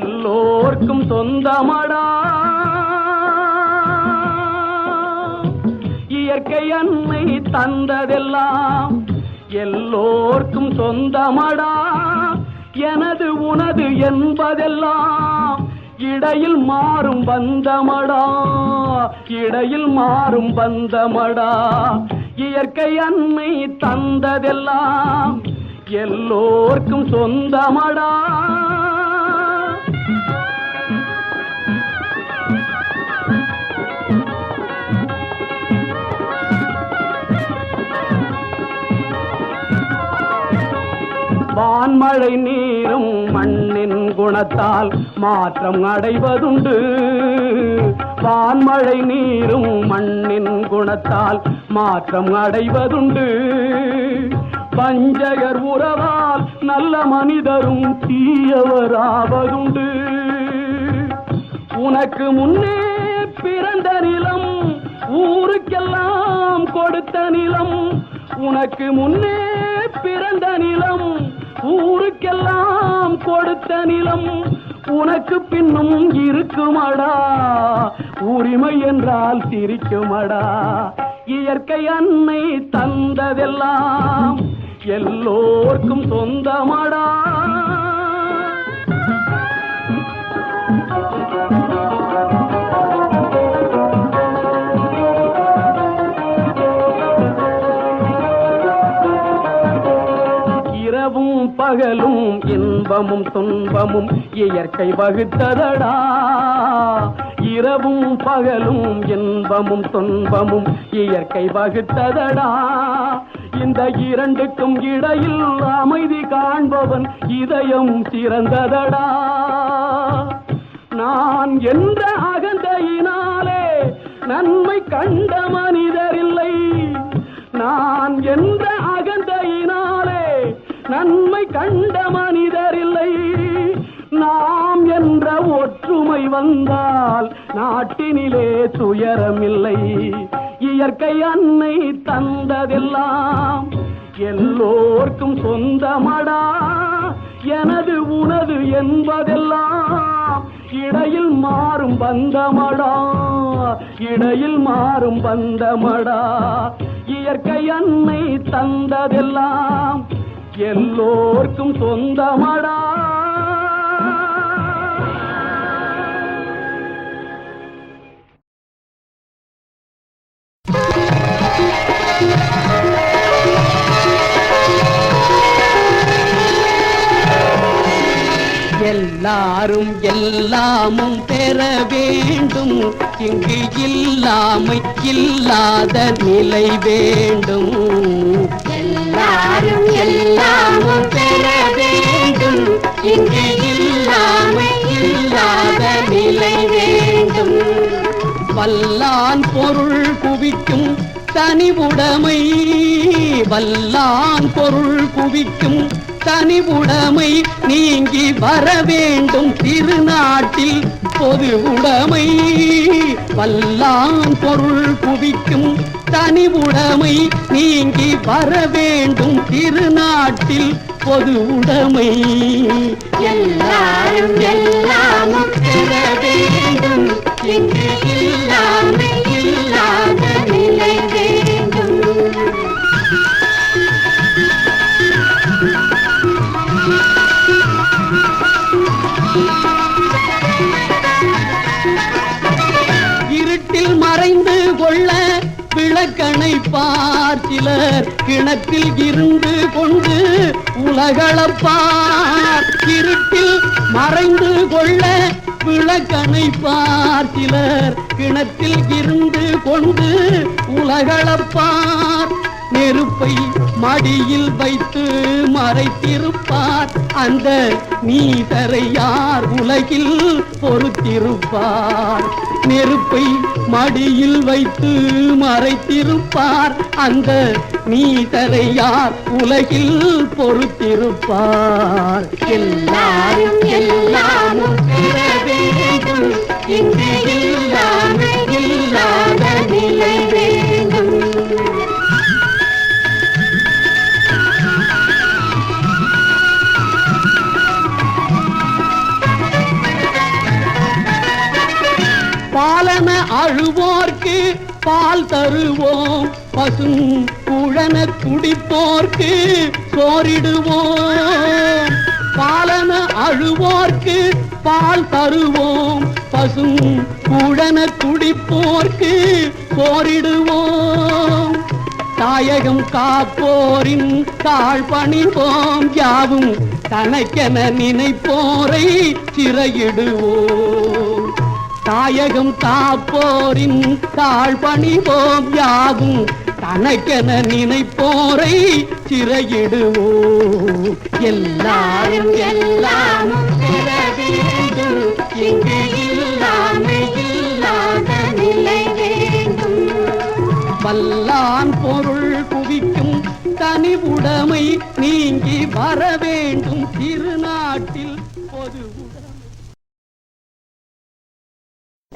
எல்லோர்க்கும் சொந்தமடா. இயற்கை அன்னை தந்ததெல்லாம் எல்லோர்க்கும் சொந்தமடா. எனது உனது என்பதெல்லாம் இடையில் மாறும் பந்தமடா. இடையில் மாறும் பந்தமடா. இயற்கை அன்னை தந்ததெல்லாம் எல்லோர்க்கும் சொந்தமடா. வான்மழை நீரும் மண்ணின் குணத்தால் மாற்றம் அடைவதுண்டு. வான்மழை நீரும் மண்ணின் குணத்தால் மாற்றம் அடைவதுண்டு. பஞ்சகர் உறவால் நல்ல மனிதரும் தீயவராவதுண்டு. உனக்கு முன்னே பிறந்த நிலம் ஊருக்கெல்லாம் கொடுத்த நிலம் உனக்கு முன்னே பிறந்த நிலம் ஊருக்கெல்லாம் கொடுத்த நிலம் உனக்கு பின்னும் இருக்குமடா. உரிமை என்றால் சிரிக்குமடா. இயற்கை அன்னை தந்ததெல்லாம் எல்லோருக்கும் சொந்தமடா. பகலும் இன்பமும் துன்பமும் இயற்கை வகுத்ததடா. இரவும் பகலும் இன்பமும் துன்பமும் இயற்கை வகுத்ததடா. இந்த இரண்டுக்கும் இடையில் அமைதி காண்பவன் இதயம் சிறந்ததடா நான் என்ற அகந்தையினாலே நன்மை கண்ட மனிதரில்லை. நான் என்ற அகந்த நன்மை கண்ட மனிதரில்லை. நாம் என்ற ஒற்றுமை வந்தால் நாட்டினிலே துயரமில்லை. இயற்கை அன்னை தந்ததெல்லாம் எல்லோர்க்கும் சொந்தமடா. எனது உனது என்பதெல்லாம் இடையில் மாறும் பந்தமடா. இடையில் மாறும் பந்தமடா. இயற்கை அன்னை தந்ததெல்லாம் எல்லோர்க்கும் சொந்தமடா. எல்லாரும் எல்லாமும் பெற வேண்டும். இங்கு இல்லாமை இல்லாத நிலை வேண்டும். எல்லாரும் எல்லாமும் பெற வேண்டும். இங்கு இல்லாமை இல்லாத நிலை வேண்டும். வல்லான் பொருள் குவிக்கும் தனிவுடைமை வல்லான் பொருள் குவிக்கும் தனிவுடைமை நீங்கி வர வேண்டும். திருநாட்டில் பொது உடைமை. வல்லான் பொருள் குவிக்கும் தனி தனிவுடைமை நீங்கி வர வேண்டும் திருநாட்டில் பொது உடைமை. எல்லாரும் எல்லாமும் வேண்டும். இங்கு இல்லாமை விளக்கணை பார்த்திலர் கிணத்தில் இருந்து கொண்டு உலகளப்பார் இருட்டில் மறைந்து கொள்ள விளக்கணை பார்த்திலர் கிணத்தில் இருந்து கொண்டு உலகளப்பார் நெருப்பை மடியில் வைத்து மறைத்திருப்பார். அந்த நீதரை யார் உலகில் பொறுத்திருப்பார்? நெருப்பை மடியில் வைத்து மறைத்திருப்பார். அந்த நீதரை யார் உலகில் பொறுத்திருப்பார்? எல்லாரும் எல்லாமும் இங்கே இல்லாத நிலை. என அழுவோர்க்கு பால் தருவோம். பசும் குழன குடிப்போர்க்கு சோறிடுவோம். பாலன அழுவோர்க்கு பால் தருவோம். பசும் குழன குடிப்போர்க்கு சோறிடுவோம். தாயகம் காப்போரின் தாழ் பணிவோம். யாவும் தனக்கென நினைப்போரை சிறையிடுவோம். தாயகம் தாப்போரின் தாழ் பணிவோம் யாகும் தனக்கென நினைப்போரை சிறையிடுவோம் எல்லாரும் எல்லாமும் வல்லான் பொருள் குவிக்கும் தனி உடைமை நீங்கி வர வேண்டும்.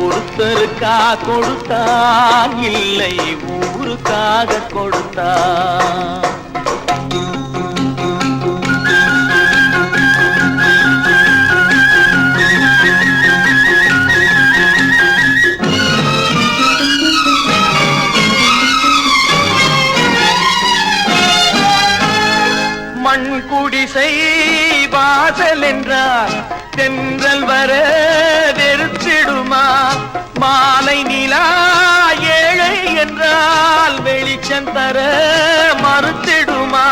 ஒருத்தருக்கா கொடுத்தான் இல்லை ஊருக்காக கொடுத்தான் மண் குடிசை வாசல் என்றார். தென்றல் வர மாலை நிலா ஏழை என்றால் வெளிச்சம் தர மறுத்திடுமா?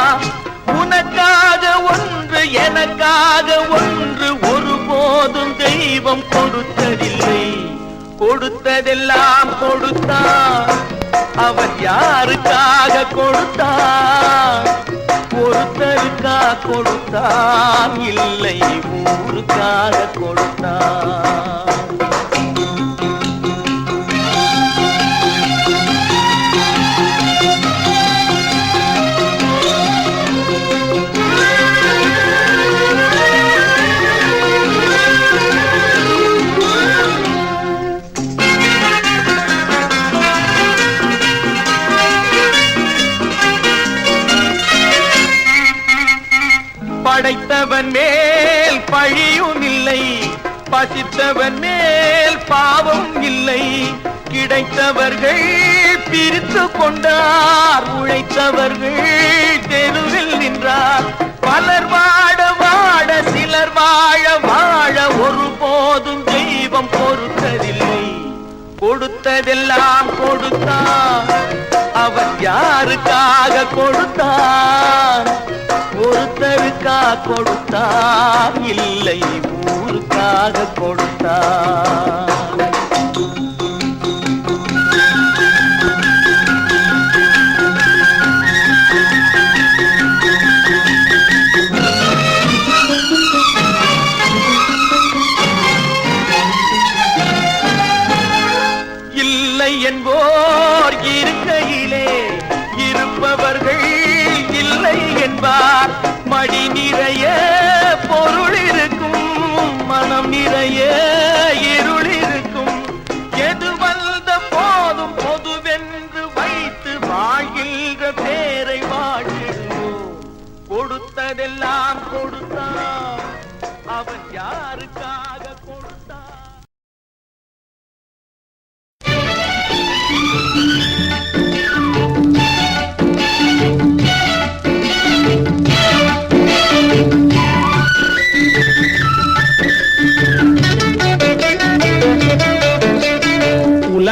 உனக்காக ஒன்று எனக்காக ஒன்று ஒருபோதும் தெய்வம் கொடுத்ததில்லை. கொடுத்ததெல்லாம் கொடுத்தான் அவன் யாருக்காக கொடுத்தான் ஒருத்தருக்கா கொடுத்தான் இல்லை ஊருக்காக கொடுத்தான் கிடைத்தவர்கள் பிரித்து கொண்டார். உழைத்தவர்கள் தெருவில் நின்றார். பலர் வாட வாட சிலர் வாழ வாழ ஒருபோதும் தெய்வம் பொறுத்ததில்லை. கொடுத்ததெல்லாம் கொடுத்தார். அவர் யாருக்காக கொடுத்தார்? ஒருத்தருக்கா கொடுத்தார். இல்லை ஊருக்காக கொடுத்தார்.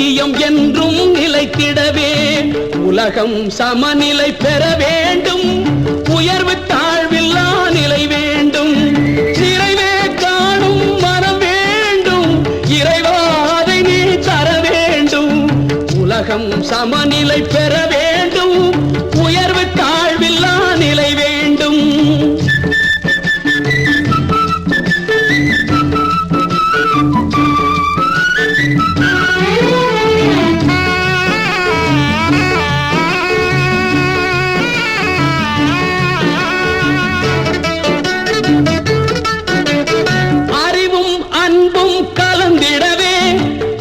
சத்தியம் என்றும் நிலைத்திடவே உலகம் சமநிலை பெற வேண்டும் உயர்வு தாழ்வில்லா நிலை வேண்டும் சிறைவே காணும் மனம் வேண்டும் இறைவாதை நீ தர வேண்டும் உலகம் சமநிலை பெற வேண்டும் கலந்திடவே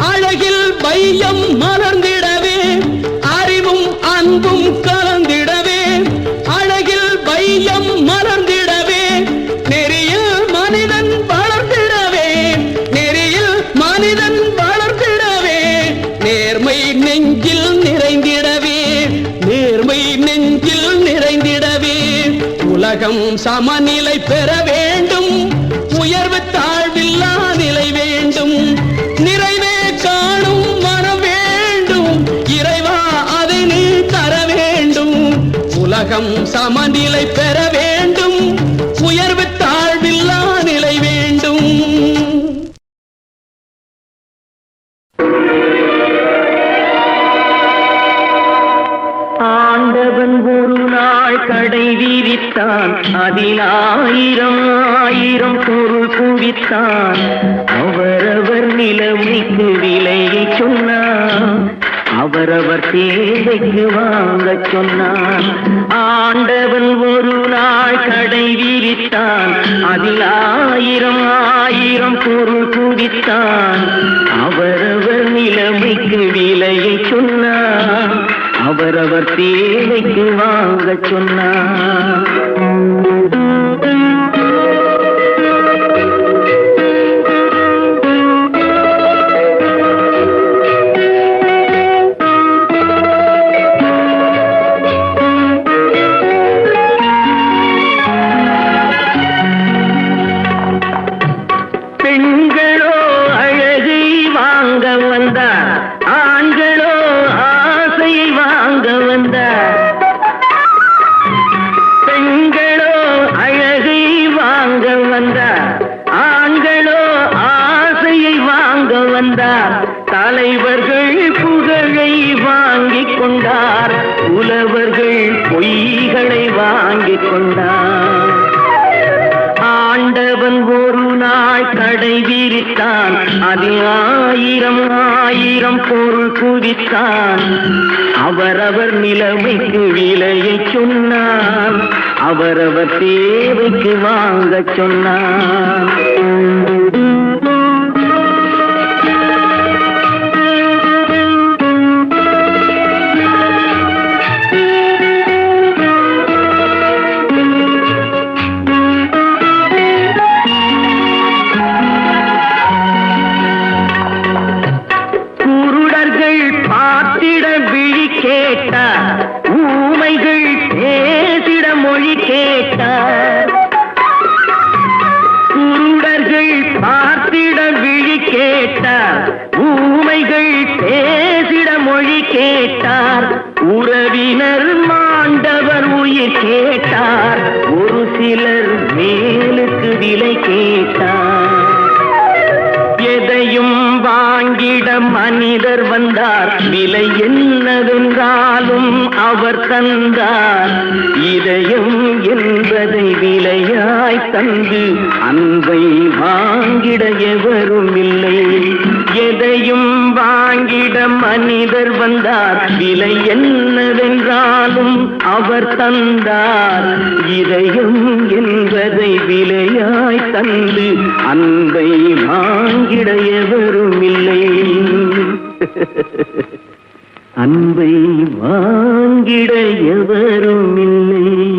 அழகில் வையம் மலர்ந்திடவே அறிவும் அன்பும் கலந்திடவே அழகில் வையம் மலர்ந்திடவே நெறியில் மனிதன் வளர்ந்திடவே நெறியில் மனிதன் வளர்ந்திடவே நேர்மை நெஞ்சில் நிறைந்திடவே நேர்மை நெஞ்சில் நிறைந்திடவே உலகம் சமநிலை உலகம் சமநிலை பெற சேவைக்கு வாங்க சொன்னான். ஆண்டவன் ஒரு நாள் கடை விரித்தான். அதில் ஆயிரம் ஆயிரம் பொருள் குவித்தான். அவரவர் நிலைமைக்கு விலையை சொன்னான். அவரவர் தேவைக்கு வாங்க சொன்னான். வந்தார் தலைவர்கள் புகழை வாங்கி கொண்டார். புலவர்கள் பொய்களை வாங்கி கொண்டார். ஆண்டவன் ஒரு நாள் தடை விரித்தான். அதில் ஆயிரம் ஆயிரம் பொருள் குவித்தான். அவரவர் நிலைமைக்கு விலையை சொன்னான் அவரவர் தேவைக்கு வாங்க சொன்னான் உறவினர் மாண்டவர் உயிர் கேட்டார். ஒரு சிலர் மேலுக்கு விலை கேட்டார். எதையும் வாங்கிட மனிதர் வந்தார். விலை என்னவென்றாலும் அவர் தந்தார். இதயம் என்பதை விலையாய் தந்து அன்பை வாங்கிட எவரும் இல்லை மனிதர் வந்தார். விலை என்னவென்றாலும் அவர் தந்தார். இதயம் என்பதை விலையாய் தந்து அன்பை வாங்கிடையவரும் இல்லை. அன்பை வாங்கிடையவரும் இல்லை.